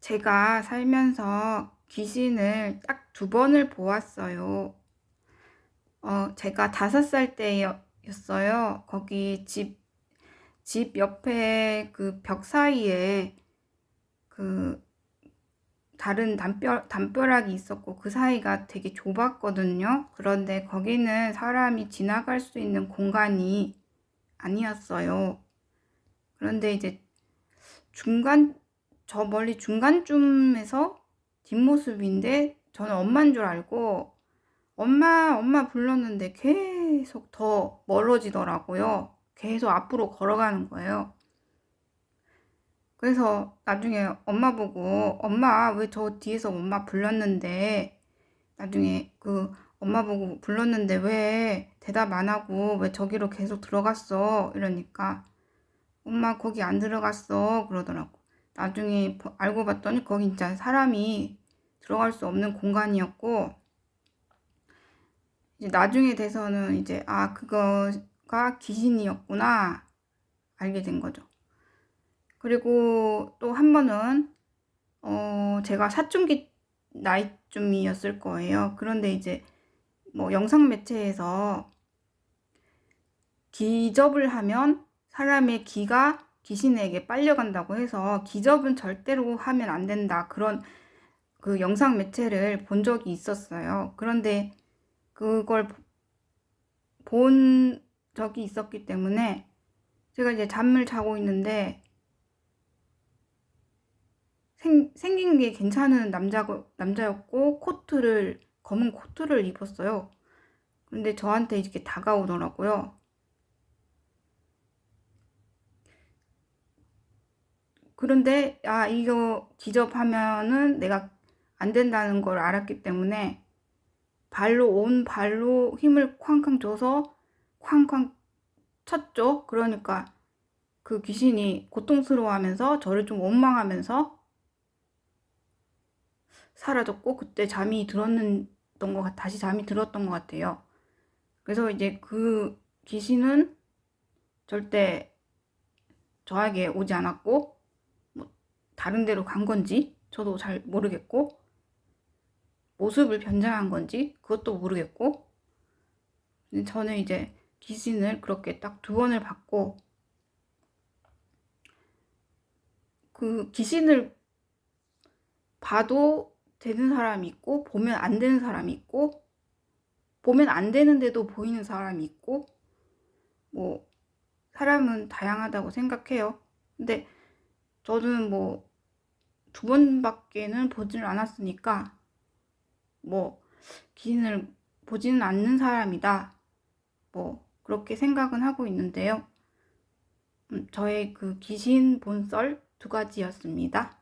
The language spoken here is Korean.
제가 살면서 귀신을 딱 두 번을 보았어요. 어, 제가 다섯 살 때였어요. 거기 집, 집 옆에 그 벽 사이에 그 다른 담벼, 담벼락이 있었고 그 사이가 되게 좁았거든요. 그런데 거기는 사람이 지나갈 수 있는 공간이 아니었어요. 그런데 이제 중간, 저 멀리 중간쯤에서 뒷모습인데 저는 엄마인 줄 알고 엄마, 엄마 불렀는데 계속 더 멀어지더라고요. 계속 앞으로 걸어가는 거예요. 그래서 나중에 엄마 보고 엄마 왜 저 뒤에서 엄마 불렀는데 나중에 그 엄마 보고 불렀는데 왜 대답 안 하고 왜 저기로 계속 들어갔어 이러니까 엄마 거기 안 들어갔어 그러더라고. 나중에 보- 알고 봤더니 거기 진짜 사람이 들어갈 수 없는 공간이었고 이제 나중에 돼서는 이제 아 그거가 귀신이었구나 알게 된 거죠. 그리고 또 한 번은 어 제가 사춘기 나이쯤이었을 거예요. 그런데 이제 뭐 영상 매체에서 기접을 하면 사람의 기가 귀신에게 빨려간다고 해서 기접은 절대로 하면 안 된다. 그런 그 영상 매체를 본 적이 있었어요. 그런데 그걸 본 적이 있었기 때문에 제가 이제 잠을 자고 있는데 생, 생긴 게 괜찮은 남자고, 남자였고 코트를 검은 코트를 입었어요. 근데 저한테 이렇게 다가오더라고요. 그런데 아 이거 기접하면은 내가 안 된다는 걸 알았기 때문에 발로 온 발로 힘을 쾅쾅 줘서 쾅쾅 쳤죠. 그러니까 그 귀신이 고통스러워하면서 저를 좀 원망하면서 사라졌고 그때 잠이 들었는 것 같, 다시 잠이 들었던 것 같아요. 그래서 이제 그 귀신은 절대 저에게 오지 않았고 뭐 다른 데로 간 건지 저도 잘 모르겠고 모습을 변장한 건지 그것도 모르겠고 저는 이제 귀신을 그렇게 딱 두 번을 봤고 그 귀신을 봐도 되는 사람이 있고 보면 안 되는 사람이 있고 보면 안 되는데도 보이는 사람이 있고 뭐 사람은 다양하다고 생각해요. 근데 저는 뭐 두 번밖에는 보지를 않았으니까 뭐 귀신을 보지는 않는 사람이다. 뭐 그렇게 생각은 하고 있는데요. 음, 저의 그 귀신 본썰 두 가지였습니다.